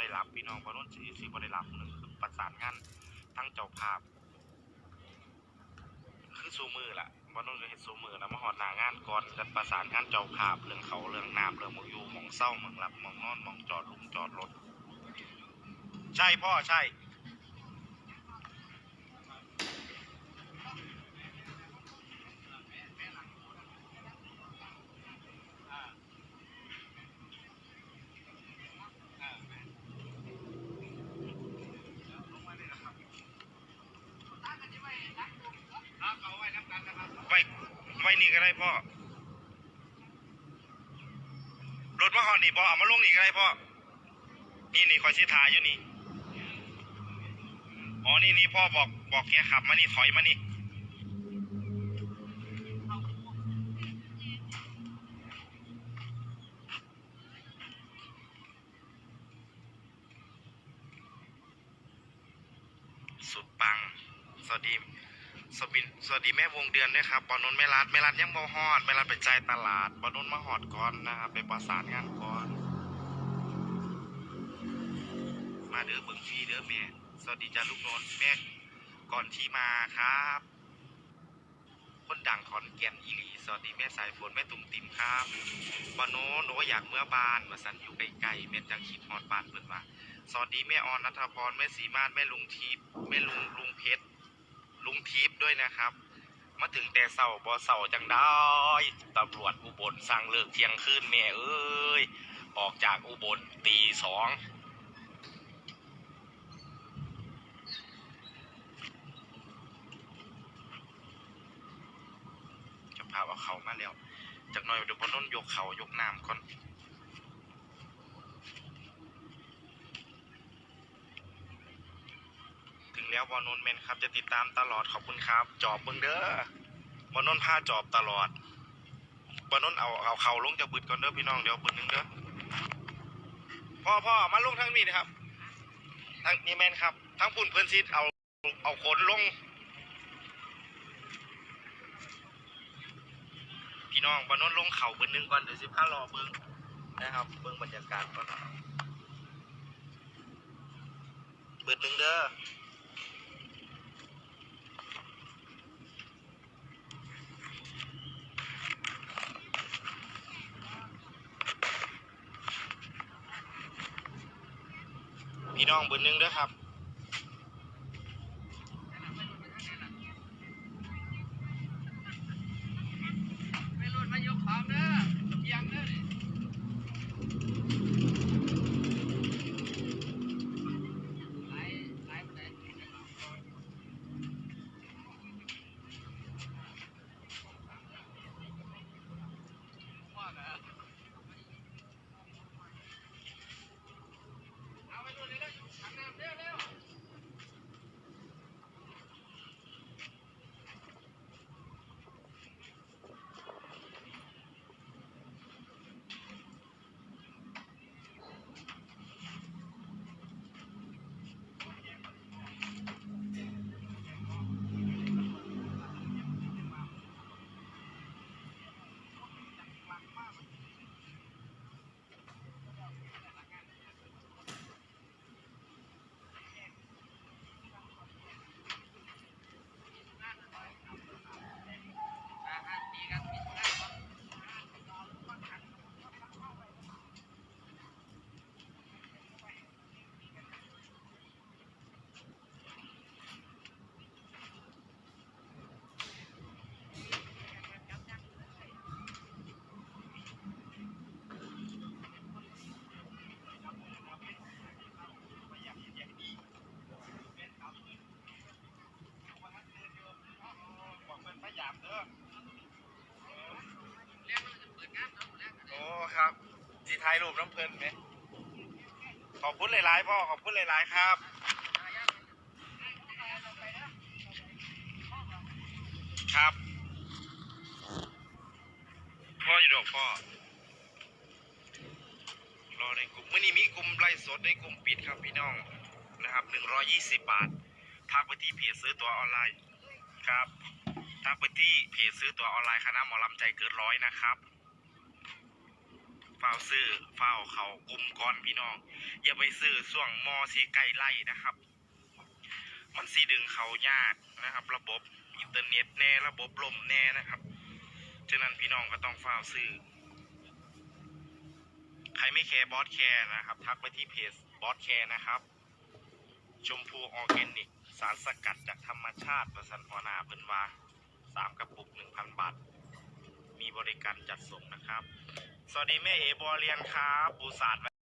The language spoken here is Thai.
ได้รับพี่น้องพราะนุ่นสีสีบ่ได้รับหนึ่งคือประสานงานทั้งเจ้าภาพ คือสูมือล่ะบ่นุ่นก็เห็นสูมือแล้วมาหอนหนางานก่อนจะประสานงานเจ้าภาพเรื่องเขาเรื่องน้ำเรื่องมองอยู่มองเศร้ามองหลับมองนอนมองจอดลุงจอดรถใช่พ่อใช่ ไว้ไว้นี่ก็ได้พ่อรถมาหอนี่พ่อเอามาลงนี่ก็ได้พ่อนี่นี่คอยชิทายอยู่นี่อ๋อนี่นี่พ่อบอกบอกแกขับมานี่ถอยมานี่สุดปัง สวัสดี สวัสดีสวัสดีแม่วงเดือนด้วยครับบอลนนท์แม่รัดแม่รัดยังบ่ฮอดแม่รัดไปใจตลาดบอลนนท์มาฮอดก่อนนะครับไปประสานงานก่อน มาเด้อเบิ่งฟรีเด้อแม่ สวัสดีจ้าลูกนนท์แม่ก่อนที่มาครับ คนดังขอนแก่นอีหลีสวัสดีแม่สายฝนแม่ตุ่มติ่มครับบอลโนโออยากเมื่อบานมาสันอยู่ไกลๆแม่จังคิดฮอดบานเพิ่นว่าสวัสดีแม่ออนนัทพรแม่สีมาศแม่ลุงทีแม่ลุงลุงเพชร ลุงทิพย์ด้วยนะครับ มาถึงแต่เสาบ่เสาจังได้ตำรวจอุบลสั่งเลิกเที่ยงคืนแม่เอ้ย ออกจากอุบลตีสองจะพาเอาเขามาแล้ว จากหน่อยเดี๋ยวบนน้นยกเขายกน้ำก่อน ถึง แล้วบอลนนท์เมนครับ จะติดตามตลอดขอบคุณครับ จอบเบิงเด้อบอลนนท์พาจอบตลอดบอลนนท์เอาเอาเข่าลงจากบึดก่อนเด้อพี่น้องเดี๋ยวบึดหนึ่งเด้อพ่อพ่อมาลงทางนี้นะครับทางนี้แมนครับทั้งปุ่นเพื่อนซิดเอาเอาขนลง พี่น้องบอลนนท์ลงเข่าบึดหนึ่งก่อนเดี๋ยวสิพารอเบิ้งนะครับเบิ้งบรรยากาศก่อนบึดหนึ่งเด้อ พี่น้องเบอร์หนึ่งเด้อครับ รูปน้ำเพลินไหมขอบคุณหลายๆพ่อขอบคุณหลายๆครับครับ พ่ออยู่ดอกพ่อรอในกลุ่มเมื่อนี้มีกลุ่มไล่สดในกลุ่มปิดครับพี่น้องนะครับหนึ่งร้อยี่สิบบาททักไปที่เพจซื้อตัวออนไลน์ครับทักไปที่เพจซื้อตัวออนไลน์คณะหมอลำใจเกินร้อยนะครับ ฝ้าวซื้อฝ้าวเขากลุ่มก่อนพี่น้อง อย่าไปซื้อส่วงมอสีไก่ไล่นะครับ มันสีดึงเขายากนะครับ ระบบอินเทอร์เน็ตแน่ระบบลมแน่นะครับฉะนั้นพี่น้องก็ต้องฝ้าวซื้อ ใครไม่แคร์บอสแคร์นะครับ ทักไปที่เพจบอสแคร์นะครับ ชมพูออร์แกนิก สารสกัดจากธรรมชาติประสันพนาเพิ่นว่าสามกระปุกหนึ่งพันบาท มีบริการจัดส่งนะครับ สวัสดีแม่เอบอเรียนครับปูสาด